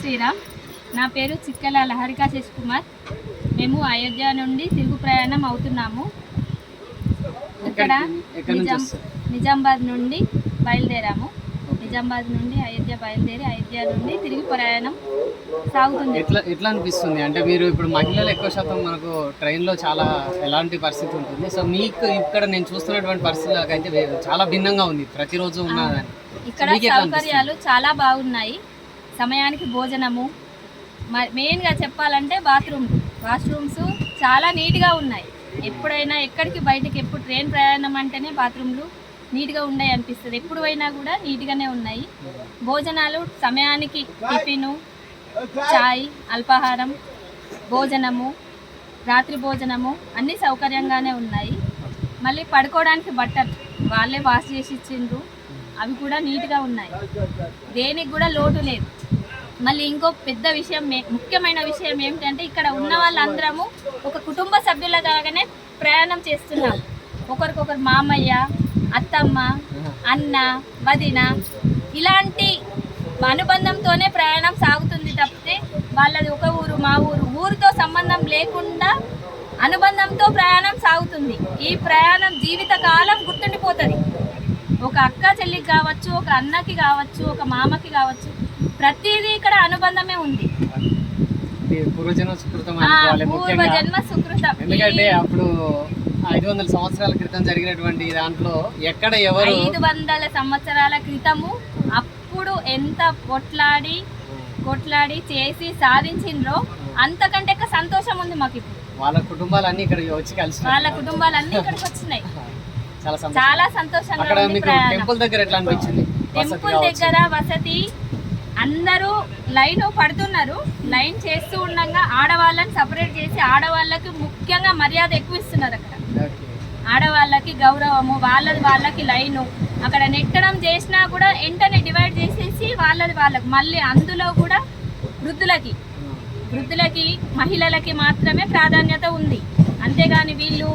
శ్రీరామ్. నా పేరు చిక్కల లహరికా శశి కుమార్. మేము అయోధ్య నుండి తిరుగు ప్రయాణం అవుతున్నాము. ఇక్కడ నిజాం? నిజామాబాద్ నుండి బయలుదేరాము. నిజామాబాద్ నుండి అయోధ్య బయలుదేరి అయోధ్య నుండి తిరిగి ప్రయాణం సాగుతుంది. ఎట్లా ఎట్లా అనిపిస్తుంది? అంటే మీరు ఇప్పుడు మహిళలు ఎక్కువ శాతం మనకు ట్రైన్లో చాలా ఎలాంటి పరిస్థితి ఉంటుంది? సో మీకు ఇక్కడ నేను చూస్తున్నటువంటి పరిస్థితులకు అయితే చాలా భిన్నంగా ఉంది ప్రతిరోజు ఉన్నదని. ఇక్కడ సౌకర్యాలు చాలా బాగున్నాయి. సమయానికి భోజనము. మ- మెయిన్గా చెప్పాలంటే బాత్రూమ్. వాష్రూమ్స్ చాలా నీట్గా ఉన్నాయి. ఎప్పుడైనా ఎక్కడికి బయటకి ఎప్పుడు ట్రైన్ ప్రయాణం అంటేనే బాత్రూమ్లు నీట్గా ఉన్నాయి అనిపిస్తుంది. ఎప్పుడు కూడా నీట్గానే ఉన్నాయి. భోజనాలు సమయానికి టిఫిను చాయ్ అల్పాహారం భోజనము రాత్రి భోజనము అన్నీ సౌకర్యంగానే ఉన్నాయి. మళ్ళీ పడుకోవడానికి బట్టలు వాళ్ళే వాష్ చేసి ఇచ్చిండ్రు. అవి కూడా నీట్గా ఉన్నాయి. దేనికి కూడా లోటు లేదు. మళ్ళీ ఇంకో పెద్ద విషయం ముఖ్యమైన విషయం ఏమిటంటే ఇక్కడ ఉన్న వాళ్ళందరము ఒక కుటుంబ సభ్యులగానే ప్రయాణం చేస్తున్నాం ఒకరికొకరు మామయ్య అత్తమ్మ అన్న వదిన ఇలాంటి అనుబంధంతోనే ప్రయాణం సాగుతుంది తప్పితే వాళ్ళది ఒక ఊరు మా ఊరు ఊరితో సంబంధం లేకుండా అనుబంధంతో ప్రయాణం సాగుతుంది. ఈ ప్రయాణం జీవితకాలం గుర్తుండిపోతుంది. ఒక అక్క చెల్లికి కావచ్చు ఒక అన్నకి కావచ్చు ఒక మామకి కావచ్చు ప్రతిదీ ఇక్కడ అనుబంధమే ఉంది. పూర్వజన్మ సుకృతం ఆ అనుకోవాలి పూర్వ ముఖ్యంగా. జన్మ సుకృతం. ఎందుకంటే అప్పుడు ఐదు వందల సంవత్సరాల క్రితం జరిగినటువంటి దాంట్లో ఎక్కడ ఎవరు ఐదు వందల సంవత్సరాల క్రితము అప్పుడు ఎంత కొట్లాడి కొట్లాడి చేసి సాధించిండ్రో అంతకంటే ఎక్కువ సంతోషం ఉంది మాకు ఇప్పుడు. వాళ్ళ కుటుంబాలన్నీ ఇక్కడ వచ్చి కలిసి వాళ్ళ కుటుంబాలన్నీ ఇక్కడికి వచ్చినాయి. చాలా సంతోషం. చాలా సంతోషంగా టెంపుల్ దగ్గర ఎట్లా అనిపించింది? టెంపుల్. దగ్గర వసతి అందరూ లైన్ పడుతున్నారు. లైన్ చేస్తూ ఉండగా ఆడవాళ్ళని సపరేట్ చేసి ఆడవాళ్ళకి ముఖ్యంగా మర్యాద ఎక్కువ ఇస్తున్నారు అక్కడ. ఆడవాళ్ళకి గౌరవము వాళ్ళది వాళ్ళకి లైను. అక్కడ నెట్టడం చేసినా కూడా వెంటనే డివైడ్ చేసేసి వాళ్ళది వాళ్ళకి. మళ్ళీ అందులో కూడా వృద్ధులకి వృద్ధులకి మహిళలకి మాత్రమే ప్రాధాన్యత ఉంది. అంతేగాని వీళ్ళు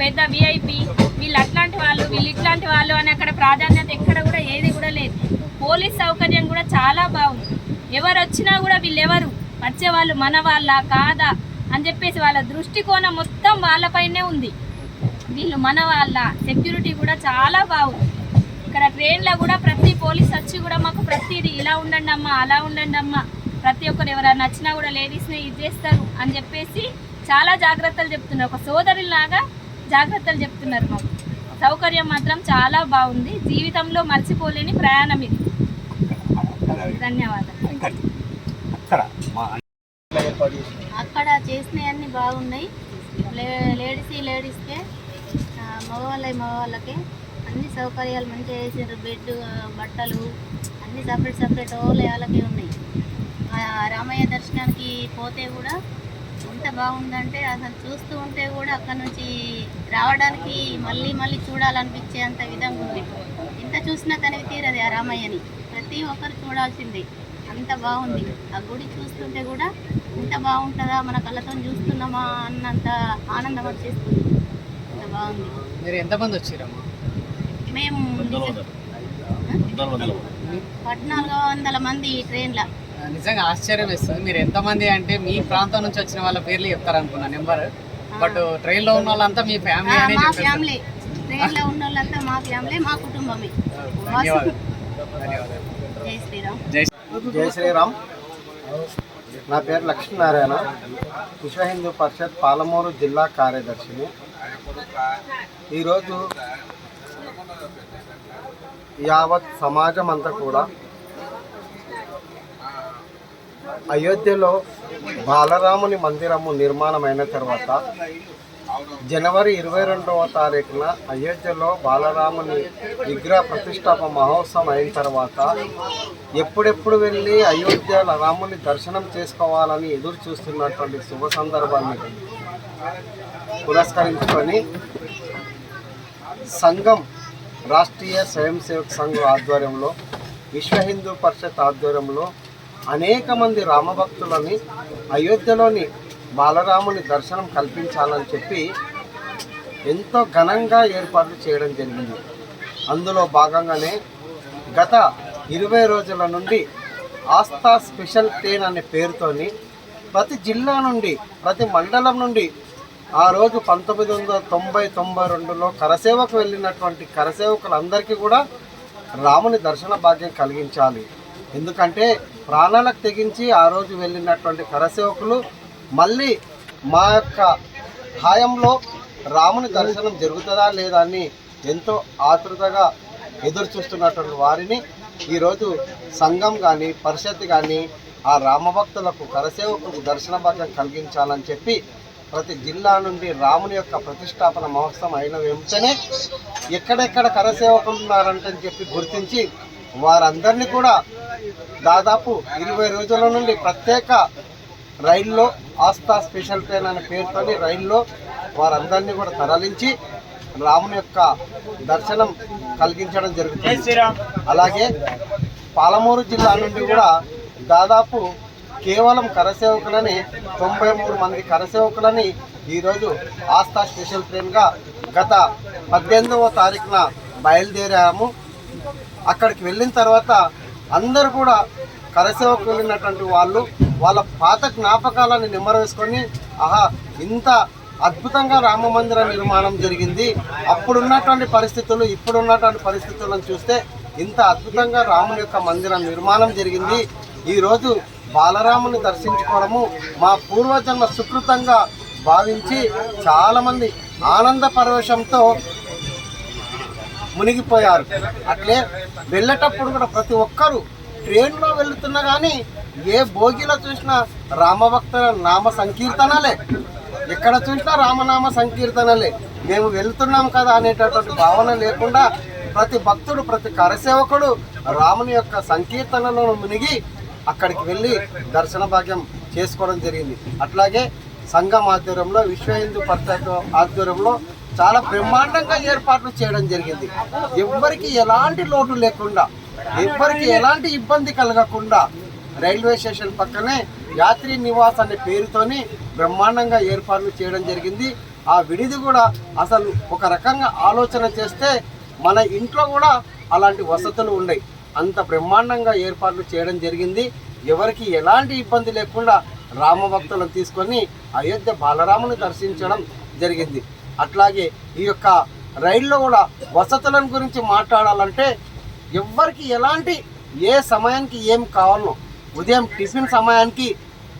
పెద్ద విఐపి వీళ్ళు అట్లాంటి వాళ్ళు వీళ్ళు ఇట్లాంటి వాళ్ళు అని అక్కడ ప్రాధాన్యత ఎక్కడ కూడా ఏది కూడా లేదు. పోలీస్ సౌకర్యం కూడా చాలా బాగుంది. ఎవరు వచ్చినా కూడా వీళ్ళెవరు? వచ్చేవాళ్ళు మన వాళ్ళ కాదా? అని చెప్పేసి వాళ్ళ దృష్టికోణం మొత్తం వాళ్ళపైనే ఉంది. వీళ్ళు మన వాళ్ళ సెక్యూరిటీ కూడా చాలా బాగుంది. ఇక్కడ ట్రైన్లో కూడా ప్రతి పోలీస్ వచ్చి కూడా మాకు ప్రతిదీ ఇలా ఉండండి అమ్మా అలా ఉండండి అమ్మా. ప్రతి ఒక్కరు ఎవరైనా నచ్చినా కూడా లేడీస్ని ఇది చేస్తారు అని చెప్పేసి చాలా జాగ్రత్తలు చెప్తున్నారు. ఒక సోదరులాగా జాగ్రత్తలు చెప్తున్నారు మాకు. సౌకర్యం మాత్రం చాలా బాగుంది. జీవితంలో మర్చిపోలేని ప్రయాణం ఇది. ధన్యవాదాలు. అక్కడ చేసినవన్నీ బాగున్నాయి. లేడీస్ లేడీస్కే ఆ, మగవాళ్ళవి మగవాళ్ళకే అన్ని సౌకర్యాలు మంచిగా చేసారు బెడ్ బట్టలు అన్ని సపరేట్ సపరేట్ ఓన్లీ వాళ్ళకే ఉన్నాయి. ఆ, రామయ్య దర్శనానికి పోతే కూడా ఎంత బాగుందంటే అసలు చూస్తూ ఉంటే కూడా అక్కడ నుంచి రావడానికి మళ్ళీ మళ్ళీ చూడాలనిపించేంత విధంగా ఉంది. ఎంత చూసినా తనకి తీరదు ఆ రామయ్యని. ప్రతి ఒక్కరు చూడాల్సిందే. అంత బాగుంది. ఆ గుడి చూస్తుంటే కూడా ఎంత బాగుంటుందా? మన కళ్ళతో చూస్తున్నామా? అన్నంత ఆనందం వచ్చేస్తుంది. అంత బాగుంది. మీరు ఎంతమంది వచ్చారమ్మా మేము పద్నాలుగు వందల. మంది ట్రైన్ల. నిజంగా ఆశ్చర్యం వేస్తుంది. మీరు ఎంతమంది అంటే మీ ప్రాంతం నుంచి వచ్చిన వాళ్ళ పేర్లు చెప్తారనుకున్నా నెంబర్. బట్ ట్రైన్లో ఉన్న వాళ్ళంతా మీ ఫ్యామిలీ అనే మా. ఫ్యామిలీ. ట్రైన్లో ఉన్న వాళ్ళంతా మా ఫ్యామిలీ మా కుటుంబమే. ధన్యవాదాలు. ధన్యవాదాలు. జై శ్రీరామ్. జై జై శ్రీరామ్. నా పేరు లక్ష్మీనారాయణ. విశ్వ హిందూ పరిషత్ పాలమూరు జిల్లా కార్యదర్శిని. ఈరోజు యావత్ సమాజం అంతా కూడా అయోధ్యలో బాలరాముని మందిరము నిర్మాణమైన తర్వాత జనవరి ఇరవై రెండవ తారీఖున అయోధ్యలో బాలరాముని విగ్రహ ప్రతిష్టాప మహోత్సవం అయిన తర్వాత ఎప్పుడెప్పుడు వెళ్ళి అయోధ్య రాముని దర్శనం చేసుకోవాలని ఎదురు చూస్తున్నటువంటి శుభ సందర్భాన్ని పురస్కరించుకొని సంఘం రాష్ట్రీయ స్వయం సేవక్ సంఘ్ ఆధ్వర్యంలో విశ్వ హిందూ పరిషత్ ఆధ్వర్యంలో అనేక మంది రామభక్తులని అయోధ్యలోని బాలరాముని దర్శనం కల్పించాలని చెప్పి ఎంతో ఘనంగా ఏర్పాట్లు చేయడం జరిగింది. అందులో భాగంగానే గత ఇరవై రోజుల నుండి ఆస్థా స్పెషల్ ట్రైన్ అనే పేరుతోని ప్రతి జిల్లా నుండి ప్రతి మండలం నుండి ఆ రోజు పంతొమ్మిది వందల తొంభై తొంభై రెండులో కరసేవకు వెళ్ళినటువంటి కరసేవకులందరికీ కూడా రాముని దర్శన భాగ్యం కలిగించాలి. ఎందుకంటే ప్రాణాలకు తెగించి ఆ రోజు వెళ్ళినటువంటి కరసేవకులు మళ్ళీ మా యొక్క హాయంలో రాముని దర్శనం జరుగుతుందా లేదా అని ఎంతో ఆతృతగా ఎదురు చూస్తున్నటువంటి వారిని ఈరోజు సంఘం కానీ పరిషత్ కానీ ఆ రామభక్తులకు కరసేవకులకు దర్శన భాగ్యం కలిగించాలని చెప్పి ప్రతి జిల్లా నుండి రాముని యొక్క ప్రతిష్టాపన మహోత్సవం అయిన వెంటనే ఎక్కడెక్కడ కరసేవకులు ఉన్నారంటని చెప్పి గుర్తించి వారందరినీ కూడా దాదాపు ఇరవై రోజుల నుండి ప్రత్యేక రైల్లో ఆస్థా స్పెషల్ ట్రైన్ అనే పేరుతోని రైల్లో వారందరినీ కూడా తరలించి రాముని యొక్క దర్శనం కలిగించడం జరుగుతుంది. అలాగే పాలమూరు జిల్లా నుండి కూడా దాదాపు కేవలం కరసేవకులని తొంభై మూడు మంది కరసేవకులని ఈరోజు ఆస్థా స్పెషల్ ట్రైన్గా గత పద్దెనిమిదవ తారీఖున బయలుదేరాము. అక్కడికి వెళ్ళిన తర్వాత అందరూ కూడా కరసేవకు వెళ్ళినటువంటి వాళ్ళు వాళ్ళ పాత జ్ఞాపకాలను నిమ్మరవేసుకొని ఆహా ఇంత అద్భుతంగా రామ మందిర నిర్మాణం జరిగింది. అప్పుడున్నటువంటి పరిస్థితులు ఇప్పుడున్నటువంటి పరిస్థితులను చూస్తే ఇంత అద్భుతంగా రాముని యొక్క మందిర నిర్మాణం జరిగింది. ఈరోజు బాలరాముని దర్శించుకోవడము మా పూర్వజన్మ సుకృతంగా భావించి చాలామంది ఆనంద పరవశంతో మునిగిపోయారు. అట్లే వెళ్ళేటప్పుడు కూడా ప్రతి ఒక్కరూ ట్రైన్లో వెళుతున్నా కానీ ఏ భోగిలో చూసినా రామభక్తుల నామ సంకీర్తనలే. ఎక్కడ చూసినా రామనామ సంకీర్తనలే. మేము వెళ్తున్నాం కదా అనేటటువంటి భావన లేకుండా ప్రతి భక్తుడు ప్రతి కరసేవకుడు రాముని యొక్క సంకీర్తనలను మునిగి అక్కడికి వెళ్ళి దర్శన భాగ్యం చేసుకోవడం జరిగింది. అట్లాగే సంఘం ఆధ్వర్యంలో విశ్వ హిందూ పరిషత్ ఆధ్వర్యంలో చాలా బ్రహ్మాండంగా ఏర్పాట్లు చేయడం జరిగింది. ఎవ్వరికి ఎలాంటి లోటు లేకుండా ఎవ్వరికి ఎలాంటి ఇబ్బంది కలగకుండా రైల్వే స్టేషన్ పక్కనే యాత్రి నివాస్ అనే పేరుతోని బ్రహ్మాండంగా ఏర్పాట్లు చేయడం జరిగింది. ఆ విడిది కూడా అసలు ఒక రకంగా ఆలోచన చేస్తే మన ఇంట్లో కూడా అలాంటి వసతులు ఉన్నాయి అంత బ్రహ్మాండంగా ఏర్పాట్లు చేయడం జరిగింది. ఎవరికి ఎలాంటి ఇబ్బంది లేకుండా రామభక్తులను తీసుకొని అయోధ్య బాలరాముని దర్శించడం జరిగింది. అట్లాగే ఈ యొక్క రైల్లో కూడా వసతులను గురించి మాట్లాడాలంటే ఎవ్వరికి ఎలాంటి ఏ సమయానికి ఏం కావాలనో ఉదయం టిఫిన్ సమయానికి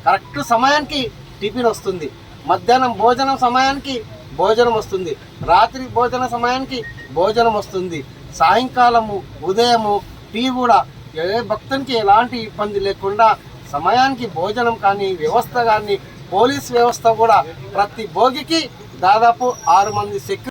కరెక్ట్ సమయానికి టిఫిన్ వస్తుంది. మధ్యాహ్నం భోజనం సమయానికి భోజనం వస్తుంది. రాత్రి భోజన సమయానికి భోజనం వస్తుంది. సాయంకాలము ఉదయము టీ కూడా ఏ భక్తునికి ఎలాంటి ఇబ్బంది లేకుండా సమయానికి భోజనం కానీ వ్యవస్థ కానీ పోలీస్ వ్యవస్థ కూడా ప్రతి భోగికి దాదాపు ఆరు మంది సెక్యూ